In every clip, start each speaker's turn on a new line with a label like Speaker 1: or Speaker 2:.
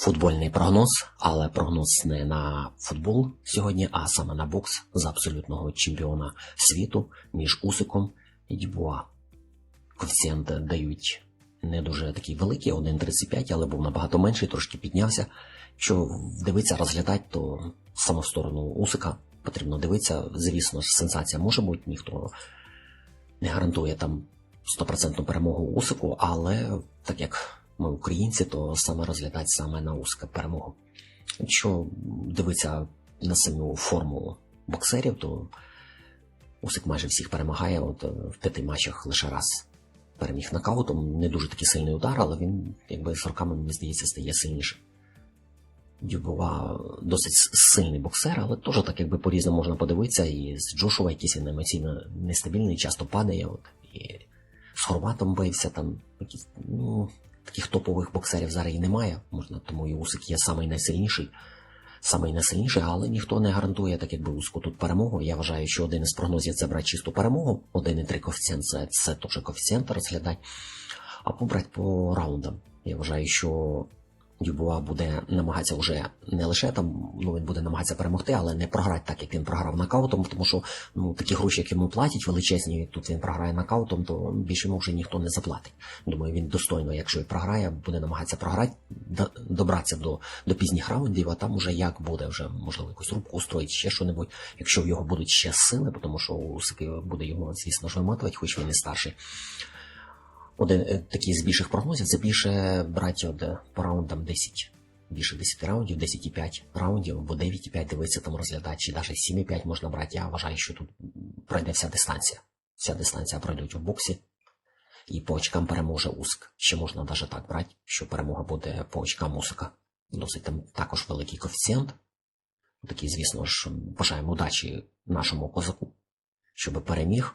Speaker 1: Футбольний прогноз, але прогноз не на футбол сьогодні, а саме на бокс з абсолютного чемпіона світу між Усиком і Дюбуа. Коефіцієнти дають не дуже такі великі, 1,35, але був набагато менший, трошки піднявся. Якщо дивитися, розглядати, то саме в сторону Усика потрібно дивитися. Звісно ж, сенсація може бути, ніхто не гарантує там стопроцентну перемогу Усику, але так як ми українці, то саме розглядати саме на Усика перемогу. Якщо дивитися на саму форму боксерів, то Усик майже всіх перемагає. От е, в п'яти матчах лише раз переміг нокаутом. Не дуже такий сильний удар, але він, якби з роками, мені здається, стає сильнішим. Дюбова досить сильний боксер, але теж так якби по-різному можна подивитися. І з Джошуа якийсь він емоційно нестабільний, часто падає. От, і з Хорватом бився, там якісь, ну, таких топових боксерів зараз і немає. Можна, тому і Усик є самий найсильніший. Самий найсильніший, але ніхто не гарантує, так якби Уску тут перемогу. Я вважаю, що один із прогнозів це брати чисту перемогу. 1,3 коефіцієнт це, це теж коефіцієнт розглядати. А побрати по раундам. Я вважаю, що Дюбуа буде намагатися вже не лише там, ну він буде намагатися перемогти, але не програти так, як він програв нокаутом, тому що ну такі гроші, які йому платять, величезні, тут він програє нокаутом, то більше йому вже ніхто не заплатить. Думаю, він достойно, якщо і програє, буде намагатися програти, добратися до, до пізніх раундів, а там уже як буде, вже можливо якусь рубку устроїть, ще що-небудь, якщо в його будуть ще сили, тому що Усик буде його, звісно ж, вимотувати, хоч він і старший. Один е, такий з більших прогнозів це більше брати от, е, по раундам 10. Більше 10 раундів, 10,5 раундів, або 9,5 дивитися там розглядати, чи навіть 7,5 можна брати. Я вважаю, що тут пройде вся дистанція. Вся дистанція пройдуть в боксі. І по очкам переможе Уск. Ще можна навіть так брати, що перемога буде по очкам Усика. Досить там також великий коефіцієнт. Такий, звісно ж, бажаємо удачі нашому козаку, щоб переміг.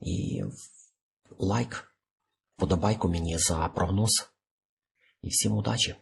Speaker 1: І лайк, подобайку мені за прогноз. І всім удачі!